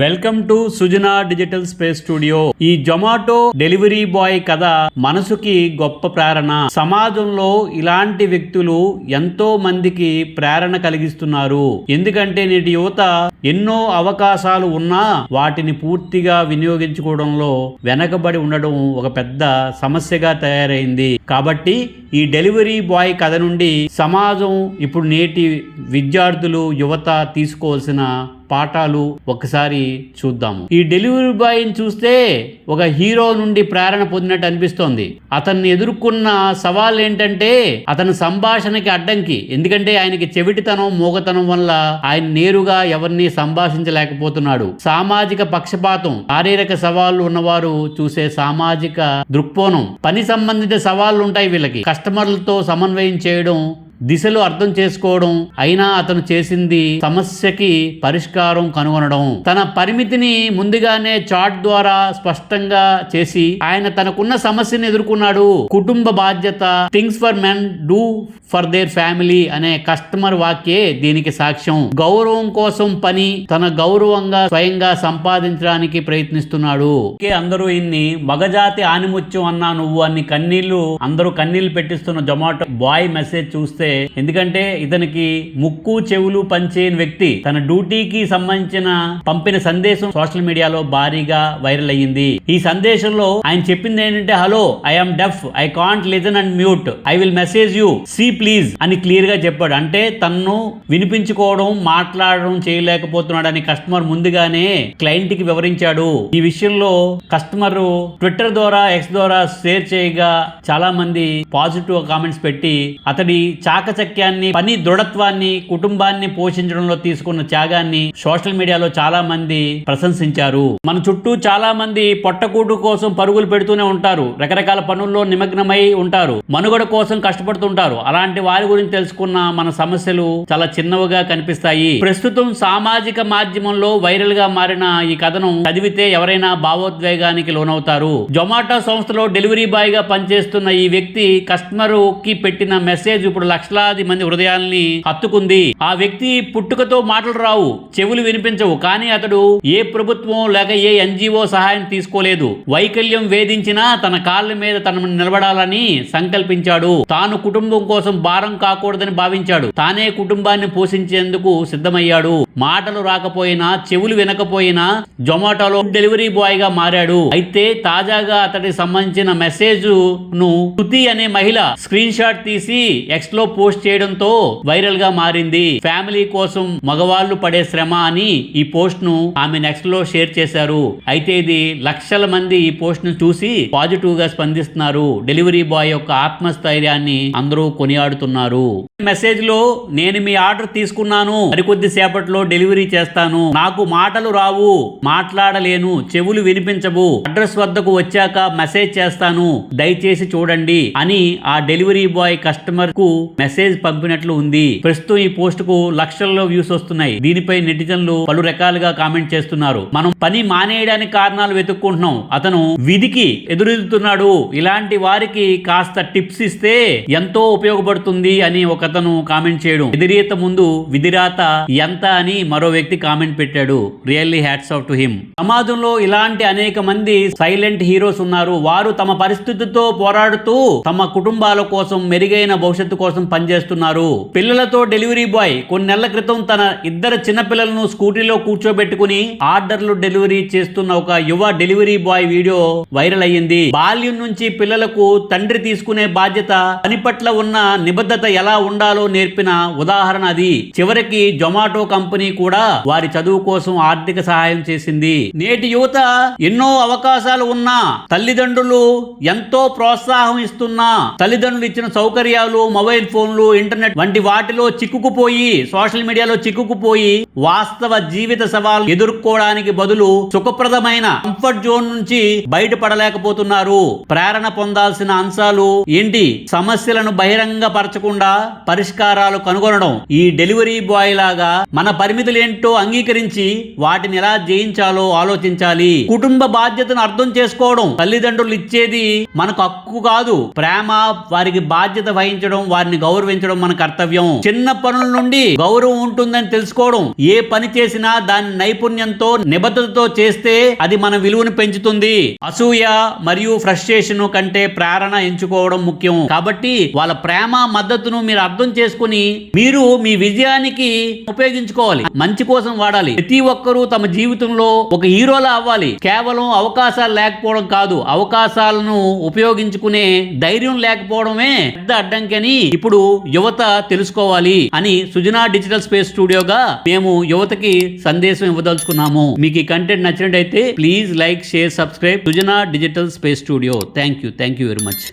Welcome to Sujana digital space studio. ఈ Zomato delivery boy కథ మనసుకి గొప్ప ప్రేరణ. సమాజంలో ఇలాంటి వ్యక్తులు ఎంతో మందికి ప్రేరణ కలిగిస్తున్నారు. ఎందుకంటే నేటి యువత ఎన్నో అవకాశాలు ఉన్నా వాటిని పూర్తిగా వినియోగించుకోవడంలో వెనకబడి ఉండడం ఒక పెద్ద సమస్యగా తయారైంది. కాబట్టి ఈ డెలివరీ బాయ్ కథ నుండి సమాజం ఇప్పుడు నేటి విద్యార్థులు యువత తీసుకోవాల్సిన పాఠాలు ఒకసారి చూద్దాము. ఈ డెలివరీ బాయ్ని చూస్తే ఒక హీరో నుండి ప్రేరణ పొందినట్టు అనిపిస్తోంది. అతన్ని ఎదుర్కొన్న సవాల్ ఏంటంటే అతని సంభాషణకి అడ్డంకి. ఎందుకంటే ఆయనకి చెవిటితనం మూగతనం వల్ల ఆయన నేరుగా ఎవరిని సంభాషించలేకపోతున్నాడు. సామాజిక పక్షపాతం శారీరక సవాళ్ళు ఉన్నవారు చూసే సామాజిక దృక్కోణం పని సంబంధిత సవాళ్ళు ఉంటాయి వీళ్ళకి. కస్టమర్లతో సమన్వయం చేయడం దిశలు అర్థం చేసుకోవడం అయినా అతను చేసింది సమస్యకి పరిష్కారం కనుగొనడం. తన పరిమితిని ముందుగానే చాట్ ద్వారా స్పష్టంగా చేసి ఆయన తనకున్న సమస్యను ఎదుర్కొన్నాడు. కుటుంబ బాధ్యత things for men do for their family అనే కస్టమర్ వాక్యే దీనికి సాక్ష్యం. గౌరవం కోసం పని తన గౌరవంగా స్వయంగా సంపాదించడానికి ప్రయత్నిస్తున్నాడు. అందరూ ఇన్ని మగజాతి ఆనిముత్యం అన్నా నువ్వు అన్ని కన్నీళ్ళు అందరూ కన్నీళ్ళు పెట్టిస్తున్న జొమాటో బాయ్ మెసేజ్ చూస్తే ఎందుకంటే ఇతనికి ముక్కు చెవులు పంచేని వ్యక్తి తన డ్యూటీకి సంబంధించిన పంపిన సందేశం సోషల్ మీడియాలో భారీగా వైరల్ అయ్యింది. ఈ సందేశంలో ఆయన చెప్పింది ఏంటంటే hello I am deaf I can't listen and mute I will message you see please అని క్లియర్గా చెప్పాడు. అంటే తన్ను వినిపించుకోవడం మాట్లాడడం చేయలేకపోతున్నాడని కస్టమర్ ముందుగానే క్లయింట్కి వివరించాడు. ఈ విషయంలో కస్టమర్ ట్విట్టర్ ద్వారా ఎక్స్ ద్వారా షేర్ చేయగా చాలా మంది పాజిటివ్ కామెంట్స్ పెట్టి అతడి చాకచక్యాన్ని పని దృఢత్వాన్ని కుటుంబాన్ని పోషించడంలో తీసుకున్న త్యాగాన్ని సోషల్ మీడియాలో చాలా మంది ప్రశంసించారు. మన చుట్టూ చాలా మంది పొట్టకూటు కోసం పరుగులు పెడుతూనే ఉంటారు. రకరకాల పనుల్లో నిమగ్నమై ఉంటారు. మనుగడ కోసం కష్టపడుతుంటారు. అలాంటి వారి గురించి తెలుసుకున్న మన సమస్యలు చాలా చిన్నవిగా కనిపిస్తాయి. ప్రస్తుతం సామాజిక మాధ్యమంలో వైరల్గా మారిన ఈ కథను చదివితే ఎవరైనా భావోద్వేగానికి లోనవుతారు. జొమాటో సంస్థలో డెలివరీ బాయ్గా పనిచేస్తున్న ఈ వ్యక్తి కస్టమర్కి పెట్టిన మెసేజ్ ఇప్పుడు లక్షలాది మంది హృదయాల్ని హత్తుకుంది. ఆ వ్యక్తి పుట్టుకతో మాటలు రావు చెవులు వినిపించవు. కానీ అతడు ఏ ప్రభుత్వం లేక ఏ ఎన్జిఓ సహాయం తీసుకోలేదు. వైకల్యం వేధించినా తన కాళ్ళ మీద తనను నిలబడాలని సంకల్పించాడు. తాను కుటుంబం కోసం భారం కాకూడదని భావించాడు. తానే కుటుంబాన్ని పోషించేందుకు సిద్ధమయ్యాడు. మాటలు రాకపోయినా చెవులు వినకపోయినా జొమాటోలో డెలివరీ బాయ్గా మారాడు. అయితే తాజాగా అతడికి సంబంధించిన మెసేజ్ను శృతి అనే మహిళ స్క్రీన్ షాట్ తీసి ఎక్స్లో పోస్ట్ చేయడంతో వైరల్గా మారింది. ఫ్యామిలీ కోసం మగవాళ్ళు పడే శ్రమ అని ఈ పోస్ట్ను ఆమె నెక్స్ట్లో షేర్ చేశారు. అయితే ఇది లక్షల మంది ఈ పోస్ట్ను చూసి పాజిటివ్గా స్పందిస్తున్నారు. డెలివరీ బాయ్ యొక్క ఆత్మస్థైర్యాన్ని అందరూ కొనియాడుతున్నారు. మెసేజ్లో నేను మీ ఆర్డర్ తీసుకున్నాను. మరికొద్ది సేపట్లో డెలివరీ చేస్తాను. నాకు మాటలు రావు. మాట్లాడలేను. చెవులు వినిపించవు. అడ్రస్ వద్దకు వచ్చాక మెసేజ్ చేస్తాను. దయచేసి చూడండి అని ఆ డెలివరీ బాయ్ కస్టమర్కు మెసేజ్ పంపినట్లు ఉంది. ప్రస్తుతం ఈ పోస్ట్కు లక్షల్లో వ్యూస్ వస్తున్నాయి. దీనిపై నెటిజన్లు పలు రకాలుగా కామెంట్ చేస్తున్నారు. మనం పని మానేయడానికి కారణాలు వెతుక్కుంటున్నాం. అతను విధికి ఎదురెదుతున్నాడు ఇలాంటి వారికి కాస్త టిప్స్ ఇస్తే ఎంతో ఉపయోగపడుతుంది అని ఒక అతను కామెంట్ చేయడం. ఎదిరేత ముందు విధిరాత ఎంత అని మరో వ్యక్తి కామెంట్ పెట్టాడు. Really hats off to him. సమాజంలో ఇలాంటి అనేక మంది సైలెంట్ హీరోస్ ఉన్నారు. వారు తమ పరిస్థితితో పోరాడుతూ తమ కుటుంబాల కోసం మెరుగైన భవిష్యత్తు కోసం పనిచేస్తున్నారు. పిల్లలతో డెలివరీ బాయ్ కొన్ని నెలల క్రితం తన ఇద్దరు చిన్నపిల్లలను స్కూటీలో కూర్చోబెట్టుకుని ఆర్డర్లు డెలివరీ చేస్తున్న ఒక యువ డెలివరీ బాయ్ వీడియో వైరల్ అయ్యింది. బాల్యం నుంచి పిల్లలకు తండ్రి తీసుకునే బాధ్యత పని పట్ల ఉన్న నిబద్ధత ఎలా ఉండాలో నేర్పిన ఉదాహరణ అది. చివరికి జొమాటో కంపెనీ కూడా వారి చదువు కోసం ఆర్థిక సహాయం చేసింది. నేటి యువత ఎన్నో అవకాశాలు ఉన్నా తల్లిదండ్రులు ఎంతో ప్రోత్సాహం ఇస్తున్నా తల్లిదండ్రులు ఇచ్చిన సౌకర్యాలు మొబైల్ ఫోన్ ఫోన్లు ఇంటర్నెట్ వంటి వాటిలో చిక్కుకుపోయి సోషల్ మీడియాలో చిక్కుకుపోయి వాస్తవ జీవిత సవాలు ఎదుర్కోవడానికి బదులు సుఖప్రదమైన కంఫర్ట్ జోన్ నుంచి బయటపడలేకపోతున్నారు. ప్రేరణ పొందాల్సిన అంశాలు ఏంటి? సమస్యలను బహిరంగ పరచకుండా పరిష్కారాలు కనుగొనడం ఈ డెలివరీ బాయ్ లాగా మన పరిమితులు ఏంటో అంగీకరించి వాటిని ఎలా జయించాలో ఆలోచించాలి. కుటుంబ బాధ్యతను అర్థం చేసుకోవడం తల్లిదండ్రులు ఇచ్చేది మనకు హక్కు కాదు. ప్రేమ వారికి బాధ్యత వహించడం వారిని గౌరవ గౌరవించడం మన కర్తవ్యం. చిన్న పనుల నుండి గౌరవం ఉంటుందని తెలుసుకోవడం. ఏ పని చేసినా దాని నైపుణ్యంతో నిబద్ధతతో చేస్తే అది మన విలువను పెంచుతుంది. అసూయ మరియు ఫ్రస్ట్రేషన్ కంటే ప్రేరణ ఎంచుకోవడం ముఖ్యం. కాబట్టి వాళ్ళ ప్రేమ మద్దతును మీరు అర్థం చేసుకుని మీరు మీ విజయానికి ఉపయోగించుకోవాలి. మంచి కోసం వాడాలి. ప్రతి ఒక్కరూ తమ జీవితంలో ఒక హీరోలా అవ్వాలి. కేవలం అవకాశాలు లేకపోవడం కాదు. అవకాశాలను ఉపయోగించుకునే ధైర్యం లేకపోవడమే పెద్ద అడ్డంకి అని ఇప్పుడు యువత తెలుసుకోవాలి అని సుజనా డిజిటల్ స్పేస్ స్టూడియోగా మేము యువతకి సందేశం ఇవ్వదలుచుకున్నాము. మీకు ఈ కంటెంట్ నచ్చినట్టయితే please like share subscribe. Sujana digital space studio. Thank you. Thank you very much.